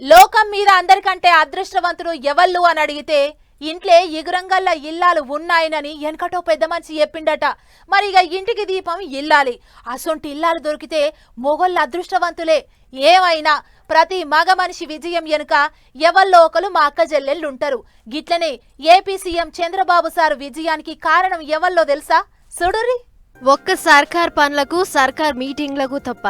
లోకం మీద అందరికంటే అదృష్టవంతుడు ఎవళ్ళు అని అడిగితే ఇంట్లే ఎగురంగల్ల ఇల్లాలు ఉన్నాయనని వెనకటో పెద్ద మనిషి చెప్పిండట. మరి ఇక ఇంటికి దీపం ఇల్లాలి. అసొంటి ఇల్లాలు దొరికితే మొగళ్ళు అదృష్టవంతులే. ఏమైనా ప్రతి మగ మనిషి విజయం వెనుక ఎవల్లో ఒకరు మా అక్క ఉంటారు. గిట్లనే ఏపీ సీఎం చంద్రబాబు సార్ విజయానికి కారణం ఎవల్లో తెలుసా? సుడురి ఒక్క సర్కార్ పనులకు సర్కార్ మీటింగ్లకు తప్ప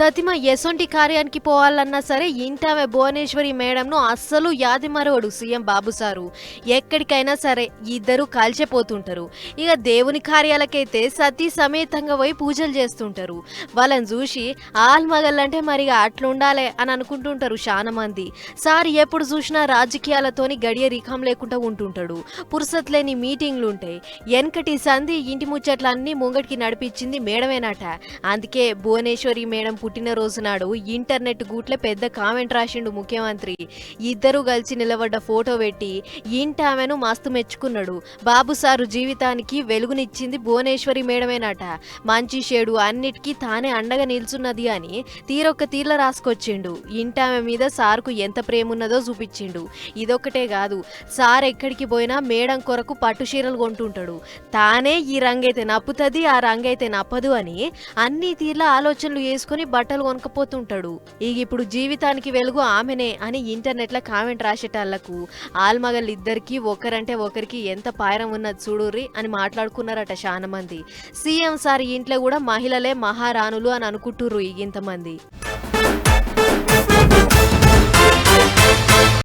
తతిమ ఎసొంటి కార్యానికి పోవాలన్నా సరే ఇంటావే భువనేశ్వరి మేడంను అస్సలు యాదిమరవడు సీఎం బాబు సారు. ఎక్కడికైనా సరే ఇద్దరు కాల్చిపోతుంటారు. ఇక దేవుని కార్యాలకైతే సతీ సమేతంగా పోయి పూజలు చేస్తుంటారు. వాళ్ళని చూసి ఆల్మగల్లంటే మరి ఇక అట్లుండాలే అని అనుకుంటుంటారు చాలా మంది సార్ ఎప్పుడు చూసినా రాజకీయాలతోని గడియ రిఖం లేకుండా ఉంటుంటాడు. పురుసత్ లేని మీటింగ్లు ఉంటాయి వెనకటి సంధి ఇంటి ముచ్చట్లన్నీ ముంగటికి నడిపించింది మేడమేనట. అందుకే భువనేశ్వరి మేడం పుట్టినరోజు నాడు ఇంటర్నెట్ గూట్ల పెద్ద కామెంట్ రాసిండు ముఖ్యమంత్రి. ఇద్దరు కలిసి నిలబడ్డ ఫోటో పెట్టి ఇంట ఆమెను మస్తు మెచ్చుకున్నాడు. బాబు సారు జీవితానికి వెలుగునిచ్చింది భువనేశ్వరి మేడమేనట. మంచి షేడు అన్నిటికీ తానే అండగా నిల్చున్నది అని తీరొక్క తీర్ల రాసుకొచ్చిండు. ఇంటామె మీద సార్కు ఎంత ప్రేమున్నదో చూపించిండు. ఇదొక్కటే కాదు సార్ ఎక్కడికి పోయినా మేడం కొరకు పట్టు చీరలు కొంటుంటాడు. తానే ఈ రంగైతే నప్పుతుంది ఆ రంగైతే నప్పదు అని అన్ని తీర్ల ఆలోచనలు వేసుకుని బట్టలు కొనకపోతుంటాడు ఇక ఇప్పుడు జీవితానికి వెలుగు ఆమెనే అని ఇంటర్నెట్లో కామెంట్ రాసేటాళ్ళకు ఆల్మగల్ ఇద్దరికి ఒకరంటే ఒకరికి ఎంత పాయరం ఉన్నది చూడుర్రి అని మాట్లాడుకున్నారట చాలా మంది సీఎం సార్ ఇంట్లో కూడా మహిళలే మహారాణులు అని అనుకుంటుర్రు ఇంతమంది.